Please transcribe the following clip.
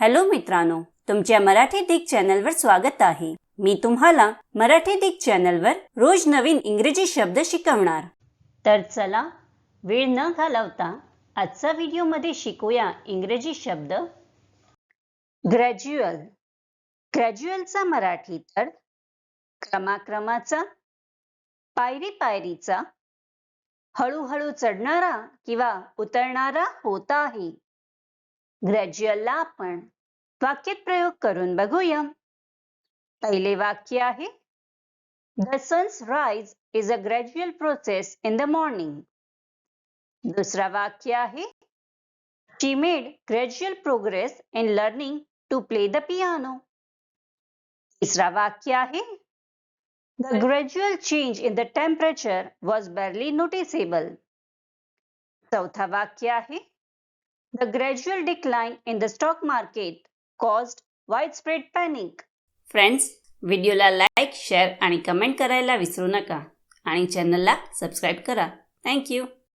Hello मित्रांनो तुमच्या मराठी दिग चॅनलवर स्वागत आहे. मी तुम्हाला मराठी दिग चॅनलवर रोज नवीन इंग्रजी शब्द शिकवणार. तर चला वेळ न घालवता आजचा व्हिडिओमध्ये शिकूया इंग्रजी शब्द. ग्रॅज्युअल. ग्रॅज्युअलचा मराठी तर क्रमाक्रमाचा पायरी पायरीचा हळूहळू चढणारा किंवा उतरणारा होत आहे. ग्रॅज्युअलला आपण वाक्यात प्रयोग करून बघूया. पहिले वाक्य आहे the sun's rise is a gradual process in the morning दुसरा वाक्य आहे she made gradual progress in learning to play the piano तिसरा वाक्य आहे the gradual change in the temperature was barely noticeable चौथा वाक्य आहे the gradual decline in the stock market caused widespread panic. Friends व्हिडिओला लाईक शेअर आणि comment करायला विसरू नका. आणि चॅनलला सबस्क्राईब करा. थँक्यू